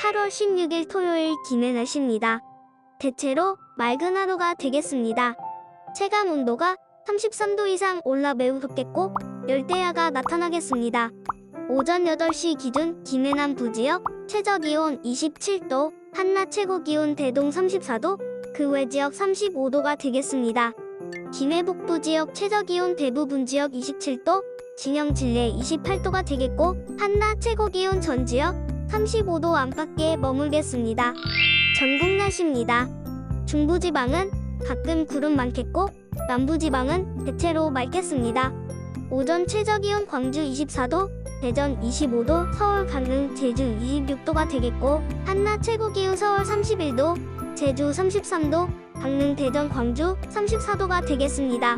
10월 16일 토요일 기내 날씨입니다. 대체로 맑은 하루가 되겠습니다. 체감 온도가 33도 이상 올라 매우 덥겠고 열대야가 나타나겠습니다. 오전 8시 기준 기내 남부 지역 최저 기온 27도, 한낮 최고 기온 대동 34도, 그 외 지역 35도가 되겠습니다. 기내 북부 지역 최저 기온 대부분 지역 27도, 진영 진례 28도가 되겠고 한낮 최고 기온 전 지역 35도 안팎에 머물겠습니다. 전국 날씨입니다. 중부지방은 가끔 구름 많겠고 남부지방은 대체로 맑겠습니다. 오전 최저기온 광주 24도, 대전 25도, 서울 강릉 제주 26도가 되겠고 한낮 최고기온 서울 31도, 제주 33도, 강릉 대전 광주 34도가 되겠습니다.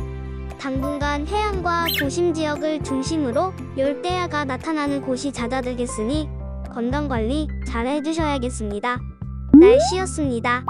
당분간 해안과 도심 지역을 중심으로 열대야가 나타나는 곳이 잦아들겠으니 건강 관리 잘 해주셔야겠습니다. 날씨였습니다.